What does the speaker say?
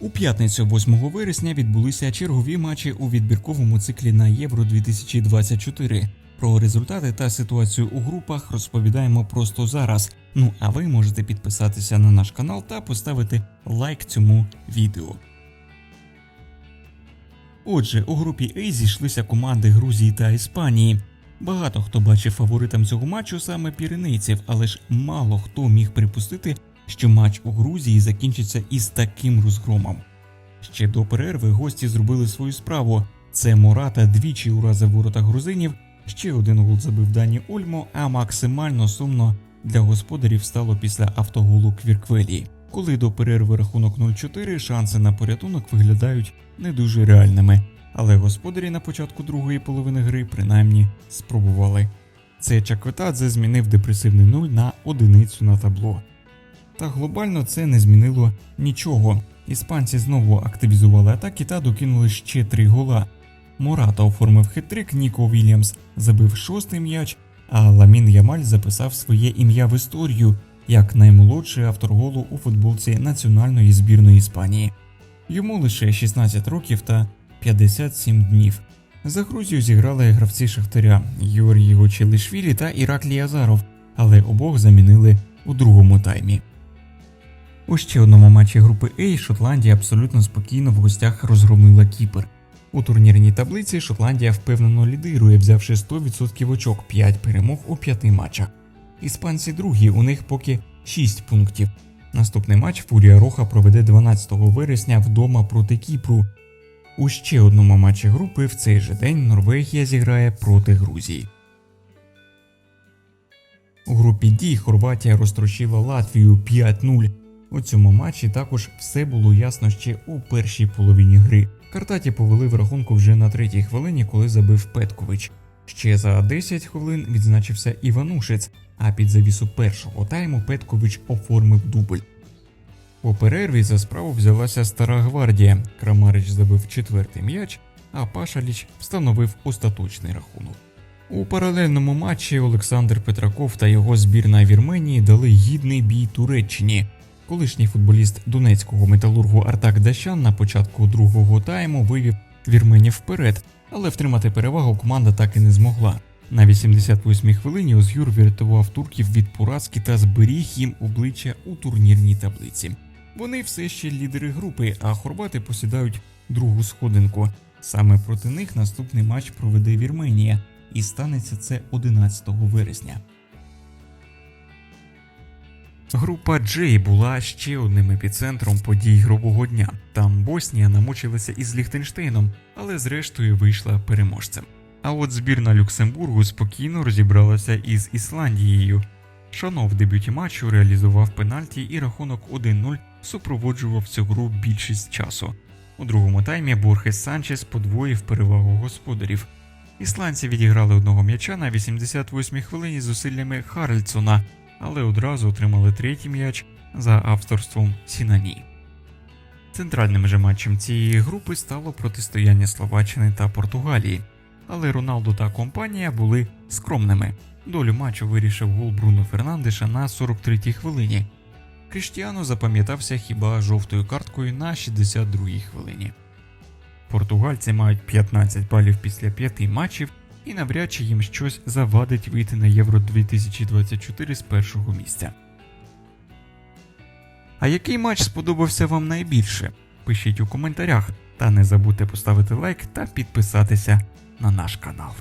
У п'ятницю 8 вересня відбулися чергові матчі у відбірковому циклі на Євро 2024. Про результати та ситуацію у групах розповідаємо просто зараз. Ну а ви можете підписатися на наш канал та поставити лайк цьому відео. Отже, у групі А зійшлися команди Грузії та Іспанії. Багато хто бачив фаворитом цього матчу саме піренейців, але ж мало хто міг припустити, що матч у Грузії закінчиться із таким розгромом. Ще до перерви гості зробили свою справу. Це Мората двічі уразив ворота грузинів, ще один гол забив Дані Ольмо, а максимально сумно для господарів стало після автоголу Квірквелі. Коли до перерви рахунок 0-4, шанси на порятунок виглядають не дуже реальними, але господарі на початку другої половини гри принаймні спробували. Це Чакветадзе змінив депресивний нуль на одиницю на табло. Та глобально це не змінило нічого. Іспанці знову активізували атаки та докинули ще три гола. Мората оформив хитрик, Ніко Вільямс забив шостий м'яч, а Ламін Ямаль записав своє ім'я в історію як наймолодший автор голу у футболці національної збірної Іспанії. Йому лише 16 років та 57 днів. За Грузію зіграли гравці Шахтаря Юрій Гочелишвілі та Іраклій Азаров, але обох замінили у другому таймі. У ще одному матчі групи А Шотландія абсолютно спокійно в гостях розгромила Кіпр. У турнірній таблиці Шотландія впевнено лідирує, взявши 100% очок 5 перемог у 5 матчах. Іспанці другі, у них поки 6 пунктів. Наступний матч Фурія Роха проведе 12 вересня вдома проти Кіпру. У ще одному матчі групи в цей же день Норвегія зіграє проти Грузії. У групі Ді Хорватія розтрощила Латвію 5-0. У цьому матчі також все було ясно ще у першій половині гри. Картаті повели в рахунку вже на третій хвилині, коли забив Петкович. Ще за 10 хвилин відзначився Іванушець, а під завісу першого тайму Петкович оформив дубль. По перерві за справу взялася стара гвардія. Крамарич забив четвертий м'яч, а Пашаліч встановив остаточний рахунок. У паралельному матчі Олександр Петраков та його збірна Вірменії дали гідний бій Туреччині. Колишній футболіст донецького металургу Артак Дащан на початку другого тайму вивів Вірменів вперед, але втримати перевагу команда так і не змогла. На 88-й хвилині Озгюр врятував турків від поразки та зберіг їм обличчя у турнірній таблиці. Вони все ще лідери групи, а хорвати посідають другу сходинку. Саме проти них наступний матч проведе Вірменія, і станеться це 11 вересня. Група Джей була ще одним епіцентром подій ігрового дня. Там Боснія намучилася із Ліхтенштейном, але зрештою вийшла переможцем. А от збірна Люксембургу спокійно розібралася із Ісландією. Шано в дебюті матчу реалізував пенальті і рахунок 1-0 супроводжував цю гру більшість часу. У другому таймі Борхес Санчес подвоїв перевагу господарів. Ісландці відіграли одного м'яча на 88-й хвилині зусиллями Харальдсона, але одразу отримали третій м'яч за авторством Сінані. Центральним же матчем цієї групи стало протистояння Словаччини та Португалії, але Роналдо та компанія були скромними. Долю матчу вирішив гол Бруно Фернандеша на 43-й хвилині. Криштіану запам'ятався хіба жовтою карткою на 62-й хвилині. Португальці мають 15 балів після 5 матчів і навряд чи їм щось завадить вийти на Євро 2024 з першого місця. А який матч сподобався вам найбільше? Пишіть у коментарях та не забудьте поставити лайк та підписатися на наш канал.